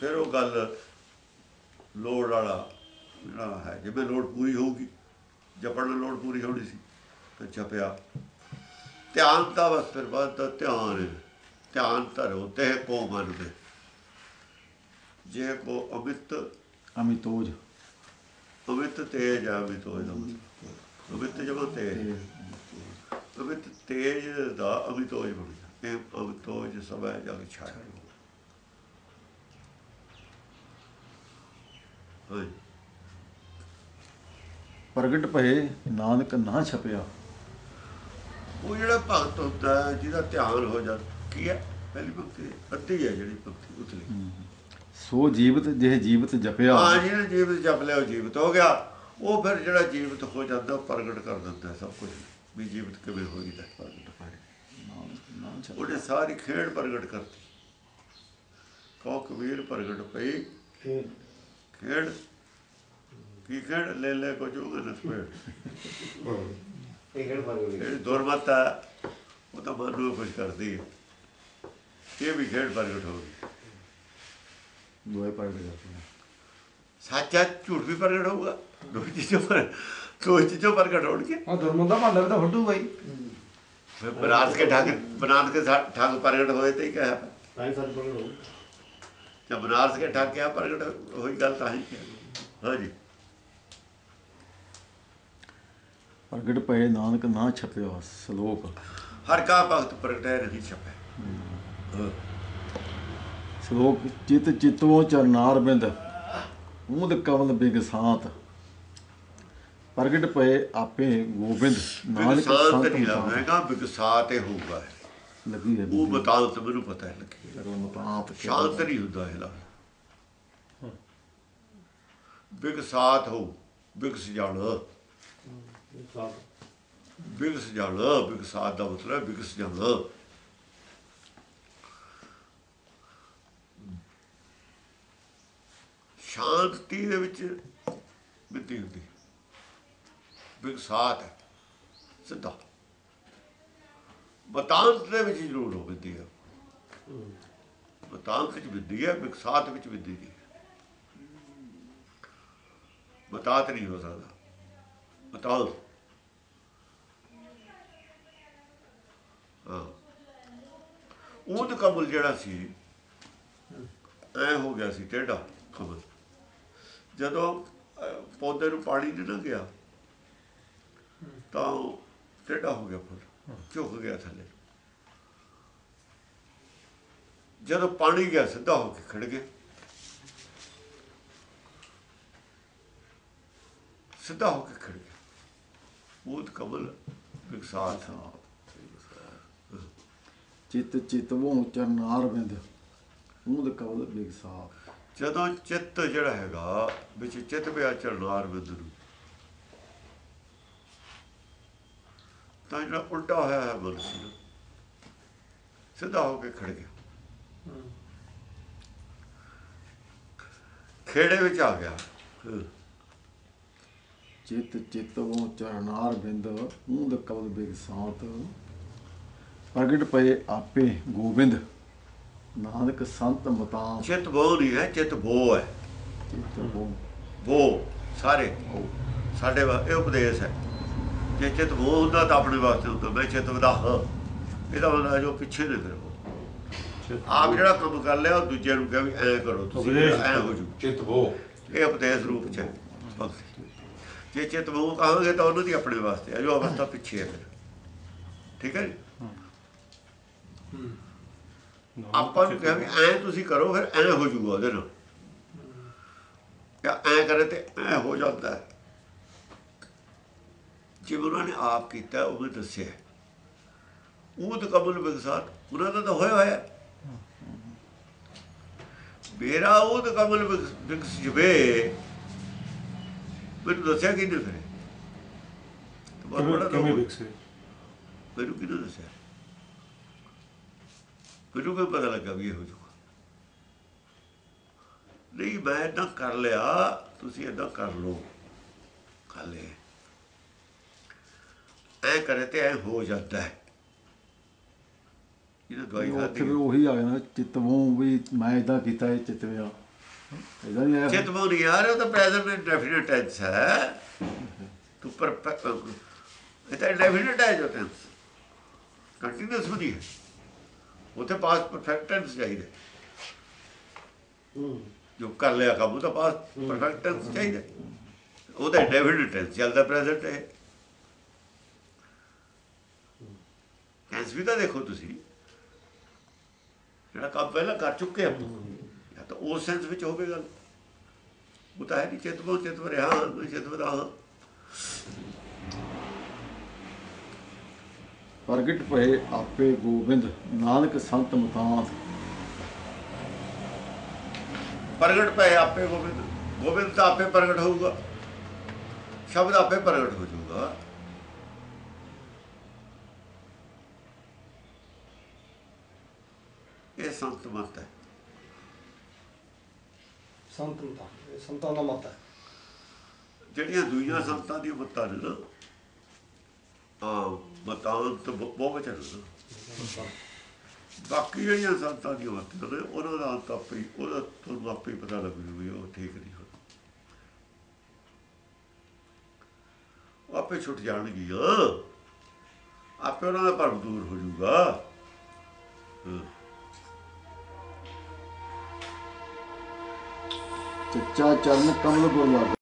ਫਿਰ ਉਹ ਗੱਲ ਲੋੜ ਵਾਲਾ ਜਿਹੜਾ ਹੈ ਜਿਵੇਂ ਲੋੜ ਪੂਰੀ ਹੋਊਗੀ ਜਪਣ ਨਾਲ ਲੋੜ ਪੂਰੀ ਹੋਣੀ ਸੀ ਫਿਰ ਜਪਿਆ ਧਿਆਨ ਤਾਂ ਬਸ ਫਿਰ ਬਾਅਦ ਦਾ ਧਿਆਨ। ਧਿਆਨ ਧਰੋ ਤੇ ਕੋ ਮਨ ਦੇ ਜੇ ਕੋ ਅਮਿਤ ਅਮਿਤੋਜ। ਅਮਿਤ ਤੇਜ ਅਮਿਤੋਜ ਦਾ ਅਮਿਤ ਜਦੋਂ ਤੇਜ। ਅਮਿਤ ਤੇਜ ਦਾ ਅਮਿਤੋਜ ਬਣ ਗਿਆ। ਇਹ ਅਮਿਤੋਜ ਸਭੈ ਜਗ ਛਾਇਆ ਹਾਂਜੀ ਪ੍ਰਗਟ ਭਏ ਨਾਨਕ ਨਾ ਛਪਿਆ। ਉਹ ਜਿਹੜਾ ਭਗਤ ਹੁੰਦਾ ਹੈ ਜਿਹਦਾ ਧਿਆਨ ਹੋ ਜਾਂਦਾ ਕੀ ਹੈ? ਪਹਿਲੀ ਭਗਤੀ ਅੱਧੀ ਹੈ ਜਿਹੜੀ ਭਗਤੀ ਉਤਲੀ। ਸੋ ਜੀਵਤ ਜਿਹ ਜੀਵਤ ਜਪਿਆ। ਹਾਂ ਜਿਹਨੇ ਜੀਵਤ ਜਪ ਲਿਆ ਉਹ ਜੀਵਤ ਹੋ ਗਿਆ। ਉਹ ਫਿਰ ਜਿਹੜਾ ਜੀਵਤ ਹੋ ਜਾਂਦਾ ਉਹ ਪ੍ਰਗਟ ਕਰ ਦਿੰਦਾ ਸਭ ਕੁਝ। ਵੀ ਜੀਵਤ ਕਿਵੇਂ ਹੋਈਦਾ ਹੈ। ਪ੍ਰਗਟ ਛਪਿਆ। ਉਹਨੇ ਸਾਰੀ ਖੇਡ ਪ੍ਰਗਟ ਕਰਤੀ। ਕੋ ਕਬੀਰ ਪ੍ਰਗਟ ਪਈ ਖੇਡ ਕੀ ਖੇਡ? ਲੈ ਲੈ ਕੋ ਜੋਗ ਨਸ ਪੇੜ ਇਹ ਕਿਹੜਾ ਬਣ ਗਈ। ਜਿਹੜੀ ਦੁਰਮਤ ਹੈ ਉਹ ਤਾਂ ਮਨ ਨੂੰ ਖੁਸ਼ ਕਰਦੀ ਹੈ। ਇਹ ਵੀ ਖੇਡ ਪ੍ਰਗਟ ਹੋ ਗਈ। ਦੋਏ ਪ੍ਰਗਟ ਕਰਤੇ ਸੱਚਾ ਝੂਠ ਵੀ ਪ੍ਰਗਟ ਹੋਊਗਾ। ਦੋ ਚੀਜ਼ਾਂ ਪਰ ਦੋ ਚੀਜ਼ਾਂ ਪ੍ਰਗਟ ਹੋਣਗੇ ਆ ਦੁਰਮਨ ਦਾ ਭਾਂਡਾ ਵੀ ਤਾਂ ਫੱਟੂ ਬਾਈ ਫਿਰ ਬਨਾਰਸ ਕੇ ਠੱਗ ਬਨਾਰਸ ਕੇ ਠੱਗ ਪ੍ਰਗਟ ਹੋਏ ਤੇ ਹੀ ਕਿਹਾ ਤਾਂ ਹੀ ਸਾਰੇ ਪ੍ਰਗਟ ਹੋ ਜਬ ਬਨਾਰਸ ਕੇ ਠੱਗ ਕਿਹਾ ਪ੍ਰਗਟ ਹੋਈ ਗੱਲ ਤਾਂ ਹੀ ਹਾਂਜੀ ਪ੍ਰਗਟ ਭਏ ਨਾਨਕ ਨਾ ਛਪਿਆ ਸ਼ਲੋਕ। ਹਰ ਕਾ ਭਗਤ ਪ੍ਰਗਟੈ ਨਹੀਂ ਛਪੈ। ਸ਼ਲੋਕ ਚਿਤ ਚਿਤਵੋ ਚਰਨਾਰ ਬਿੰਦ ਊਂਦ ਕਵਲ ਬਿਗ ਸਾਤ। ਪ੍ਰਗਟ ਭਏ ਆਪੇ ਗੋਬਿੰਦ ਨਾਨਕ ਸੰਤ ਨਹੀਂ ਲਾਵੇਗਾ ਵਿਗਸਾਤ ਹੀ ਹੋਊਗਾ। ਲੱਗੀ ਹੈ ਉਹ ਮੈਨੂੰ ਪਤਾ ਹੈ ਲੱਗੀ ਮਤਾਂਤ ਸ਼ਾਂਤ ਨਹੀਂ ਹੁੰਦਾ ਇਹ ਲਾ ਵਿਗਸਾਤ ਹੋ ਵਿਗਸ ਜਾਣ ਸਾਬ ਵਿਗਸ ਜਾਣ ਵਿਗਸਾਤ ਦਾ ਮਤਲਬ ਵਿਗਸ ਜਾਣ ਸ਼ਾਂਤੀ ਦੇ ਵਿੱਚ ਮਿੱਤੀ ਹੁੰਦੀ। ਵਿਗਸਾਤ ਹੈ ਸਿੱਧਾ। ਬਤਾਂਤ ਦੇ ਵਿੱਚ ਜ਼ਰੂਰ ਹੋ ਬਿੰਦੀ ਹੈ ਬਤਾਂਤ ਵਿੱਚ ਬਿੰਦੀ ਹੈ ਵਿਕਸਾਤ ਵਿੱਚ ਬਿੰਦੀ ਨਹੀਂ। ਬਤਾਤ ਨਹੀਂ ਹੋ ਸਕਦਾ। ਬਤਾਓ ਹਾਂ। ਉਹਦ ਕਬਲ ਜਿਹੜਾ ਸੀ, ਐ ਹੋ ਗਿਆ ਸੀ ਟੇਢਾ ਕਬਲ ਜਦੋਂ ਪੌਦੇ ਨੂੰ ਪਾਣੀ ਦੇਣਾ ਗਿਆ, ਤਾਂ ਉਹ ਟੇਢਾ ਹੋ ਗਿਆ ਫੁੱਲ। ਝੁਕ ਗਿਆ ਥੱਲੇ? ਜਦੋਂ ਪਾਣੀ ਗਿਆ ਸਿੱਧਾ ਹੋ ਕੇ ਖੜ ਗਿਆ। ਸਿੱਧਾ ਹੋ ਕੇ ਖੜ ਗਿਆ। ਉਹਦ ਕਬਲ ਵਿਕਸਾਤ ਚਿਤ ਚਿਤਵੋ ਚਰਨਾਰ ਬਿੰਦ ਊਂਦ ਕਵਲ ਬਿਗ ਸਾਤ ਜਦੋਂ ਚਿੱਤ ਜਿਹੜਾ ਹੈਗਾ ਵਿੱਚ ਚਿੱਤ ਪਿਆ ਚਰਨਾਰ ਬਿੰਦ ਨੂੰ ਤਾਂ ਜਿਹੜਾ ਉਲਟਾ ਹੋਇਆ ਹੈ ਮਨ ਸੀ। ਨਾ, ਸਿੱਧਾ ਹੋ ਕੇ ਖੜ ਗਿਆ। ਖੇੜੇ ਵਿੱਚ ਆ ਗਿਆ। ਚਿਤ ਚਿਤਵੋ ਚਰਨਾਰ ਬਿੰਦ ਊਂਦ ਕਵਲ ਬਿਗ ਸਾਤ। ਪ੍ਰਗਟ ਭਏ ਆਪੇ ਗੋਬਿੰਦ। ਨਾਨਕ ਸੰਤ ਮਤਾਂਤ ਚਿੱਤ ਬੋ ਨਹੀਂ ਹੈ ਚਿੱਤ ਬੋ ਹੈ। ਚਿਤਵੋ ਬੋ ਸਾਰੇ। ਸਾਡੇ ਵਾ- ਇਹ ਉਪਦੇਸ਼ ਹੈ। ਜੇ ਚਿੱਤ ਬੋ ਹੁੰਦਾ ਤਾਂ ਆਪਣੇ ਵਾਸਤੇ ਹੁੰਦਾ ਮੈਂ ਚਿੱਤ ਵਧਾਹ। ਇਹਦਾ ਹੈ ਜੋ ਪਿੱਛੇ ਨੇ ਫਿਰ ਉਹ। ਆਪ ਜਿਹੜਾ ਕੰਮ ਕਰ ਲਿਆ ਉਹ ਦੂਜੇ ਨੂੰ ਕਹੇ ਵੀ ਐਂ ਕਰੋ ਤੁਸੀਂ ਐਂ ਹੋ ਜੂ ਚਿਤ ਬੋ ਇਹ ਉਪਦੇਸ਼ ਰੂਪ ਚ ਜੇ ਚਿੱਤ ਬੋ ਕਹਾਂਗੇ ਤਾਂ ਉਹਨਾਂ ਦੀ ਆਪਣੇ ਵਾਸਤੇ ਹੈ ਜੋ ਅਵਸਥਾ ਪਿੱਛੇ ਹੈ ਫਿਰ। ਠੀਕ ਹੈ ਜੀ? ਆਪਾਂ ਨੂੰ ਕਿਹਾ ਵੀ ਐਂ ਤੁਸੀਂ ਕਰੋ ਫਿਰ ਐਂ ਹੋ ਜੂਗਾ ਉਹਦੇ ਨਾਲ। ਜਾਂ ਐਂ ਕਰੇ ਤੇ ਐਂ ਹੋ ਜਾਂਦਾ ਹੈ। ਜਿਵੇਂ ਉਹਨਾਂ ਨੇ ਆਪ ਕੀਤਾ ਉਹ ਵੀ ਦੱਸਿਆ। ਉਹਦ ਕਬਲ ਬਿਗਸਾਤ ਉਹਨਾਂ ਦਾ ਤਾਂ ਹੋਇਆ ਹੋਇਆ। ਮੇਰਾ ਉਹਦ ਕਬਲ ਬਿਗਸ ਜਵੇ ਮੈਨੂੰ ਦੱਸਿਆ ਕਿ ਨਹੀਂ ਫਿਰ ਕਿਵੇਂ। ਵਿਕਸੇ ਮੈਨੂੰ ਕਿਹਨੇ ਦੱਸਿਆ? ਮੈਨੂੰ ਕੋਈ ਪਤਾ ਲੱਗਾ ਵੀ ਇਹ ਹੋ ਨਹੀਂ ਮੈਂ ਏਦਾਂ ਕਰ ਲਿਆ ਤੁਸੀਂ ਏਦਾਂ ਕਰ ਲਓ। ਕਰ ਲਿਆ। ਐ ਕਰੇ ਤੇ ਐ ਹੋ ਜਾਂਦਾ ਹੈ। ਇਹ ਦਵਾਈ ਖਾਦੀ ਵੀ ਉਹੀ ਆ ਗਿਆ ਚਿਤਵੋਂ ਵੀ ਮੈਂ ਇਦਾਂ ਕੀਤਾ ਇਹ ਚਿਤਵਿਆ ਇਹਦਾ ਨਹੀਂ ਆਇਆ ਚਿਤਮੋ ਨਹੀਂ ਆ ਰਿਹਾ ਉਹ ਤਾਂ ਪ੍ਰੈਜ਼ੈਂਟ ਡੈਫੀਨਿਟ ਟੈਂਸ ਹੈ। ਤੂੰ ਪਰ ਇਹ ਤਾਂ ਡੈਫੀਨਿਟ ਹੈ ਜੋ ਟੈਂਸ ਕੰਟੀਨਿਊਸ ਨਹੀਂ ਹੈ। ਉਥੇ ਪਾਸਟ ਪਰਫੈਕਟ ਟੈਂਸ ਚਾਹੀਦਾ ਹੂੰ। ਜੋ ਕਰ ਲਿਆ ਕੰਮ ਤਾਂ ਪਾਸਟ ਪਰਫੈਕਟ ਟੈਂਸ ਚਾਹੀਦਾ ਉਹ ਤਾਂ ਡੈਫੀਨਿਟ ਟੈਂਸ ਚੱਲਦਾ ਪ੍ਰੈਜ਼ੈਂਟ ਹੈ। ਟੈਂਸ ਵੀ ਤਾਂ ਦੇਖੋ ਤੁਸੀਂ। ਜਿਹੜਾ ਕੰਮ ਪਹਿਲਾਂ ਕਰ ਚੁੱਕੇ ਆਪਾਂ ਤਾਂ ਉਸ ਸੈਂਸ ਵਿੱਚ ਹੋਵੇ ਗੱਲ। ਉਹ ਤਾਂ ਹੈ ਨਹੀਂ ਚਿਤਮੋ ਚਿਤਵ ਰਿਹਾ ਮੈਂ ਚਿਤਵ ਰਹਾ ਪ੍ਰਗਟ ਪਏ ਆਪੇ ਗੋਬਿੰਦ ਨਾਨਕ ਸੰਤ ਮਤਾਂਤ ਪ੍ਰਗਟ ਪਏ ਆਪੇ ਗੋਬਿੰਦ। ਗੋਬਿੰਦ ਤਾਂ ਆਪੇ ਪ੍ਰਗਟ ਹੋਊਗਾ। ਸ਼ਬਦ ਆਪੇ ਪ੍ਰਗਟ ਹੋ ਜਾਊਗਾ। ਇਹ ਸੰਤ ਮਤ ਹੈ ਸੰਤਾਂ ਦਾ ਮਤ ਹੈ ਜਿਹੜੀਆਂ ਦੂਜੀਆਂ ਸੰਤਾਂ ਦੀਆਂ ਮਤਾਂ ਨੇ ਨਾ ਆ ਮਤਾਂਤ ਬਹੁਵਚਨ ਨੇ ਬਾਕੀ ਜਿਹੜੀਆਂ ਸੰਤਾਂ ਦੀਆਂ ਮਤਾਂ ਨੇ ਉਹਨਾਂ ਦਾ ਅੰਤ ਆਪੇ ਉਹਦਾ ਤੁਹਾਨੂੰ ਆਪੇ ਪਤਾ ਲੱਗ ਜੂ ਵੀ ਉਹ ਠੀਕ ਨਹੀਂ ਹੋ ਉਹ ਆਪੇ ਛੁੱਟ ਜਾਣਗੀਆਂ ਆਪੇ ਉਹਨਾਂ ਦਾ ਭਰਮ ਦੂਰ ਹੋ ਜਾਊਗਾ ਹਾਂ। ਚੱਚਾ ਚਰਨ ਕਮਲ ਗੁਰ ਲਾਗੇ